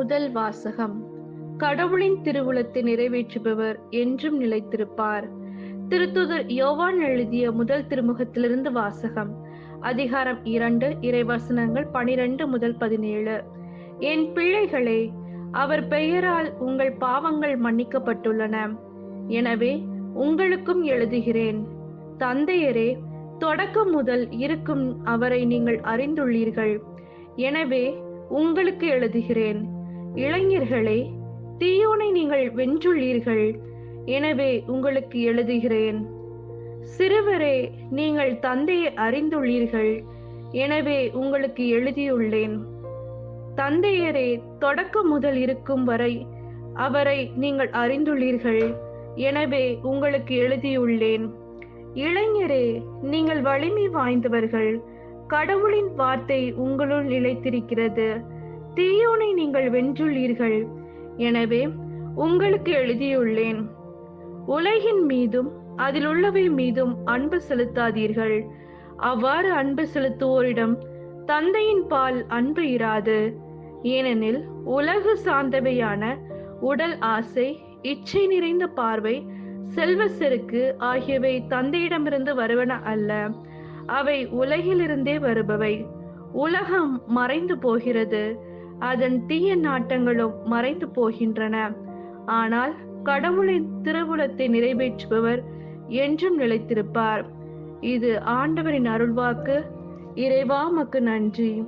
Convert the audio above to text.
முதல் வாசகம். கடவுளின் திருவுளத்தை நிறைவேற்றுபவர் என்றும் நிலைத்திருப்பார். திருத்துதர் யோவான் எழுதிய முதல் திருமுகத்திலிருந்து வாசகம். அதிகாரம் இரண்டு இறைவசனங்கள் பனிரெண்டு முதல் பதினேழு. என் பிள்ளைகளே அவர் பெயரால் உங்கள் பாவங்கள் மன்னிக்கப்பட்டுள்ளன. எனவே உங்களுக்கும் எழுதுகிறேன். தந்தையரே தொடக்கம் முதல் இருக்கும் அவரை நீங்கள் அறிந்துள்ளீர்கள். எனவே உங்களுக்கு எழுதுகிறேன். இளைஞர்களே தீயோனை நீங்கள் வென்றுள்ளீர்கள். எனவே உங்களுக்கு எழுதுகிறேன் சிறுவரே நீங்கள் தந்தையை அறிந்துள்ளீர்கள். எனவே உங்களுக்கு எழுதியுள்ளேன் தந்தையரே தொடக்கம் முதல் இருக்கும் வரை அவரை நீங்கள் அறிந்துள்ளீர்கள். எனவே உங்களுக்கு எழுதியுள்ளேன் இளைஞரே நீங்கள் வலிமை வாய்ந்தவர்கள். கடவுளின் வார்த்தை உங்களுள் நிலைத்திருக்கிறது. தீயோனை நீங்கள் வென்றுள்ளீர்கள். எனவே உங்களுக்கு எழுதியுள்ளேன் உலகின் மீதும் அதில் உள்ளவை மீதும் அன்பு செலுத்தாதீர்கள். அவ்வாறு அன்பு செலுத்துவோரிடம் தந்தையின் பால் அன்பு இராது. ஏனெனில் உலகு சார்ந்தவையான உடல் ஆசை இச்சை நிறைந்த பார்வை செல்வ செருக்கு ஆகியவை தந்தையிடமிருந்து வருவன அல்ல. அவை உலகிலிருந்தே வருபவை. உலகம் மறைந்து போகிறது. அதன் தீய நாட்டங்களும் மறைந்து போகின்றன. ஆனால் கடவுளின் திருவுளத்தை நிறைவேற்றுபவர் என்றும் நிலைத்திருப்பார். இது ஆண்டவரின் அருள்வாக்கு. இறைவா மக்கு நன்றி.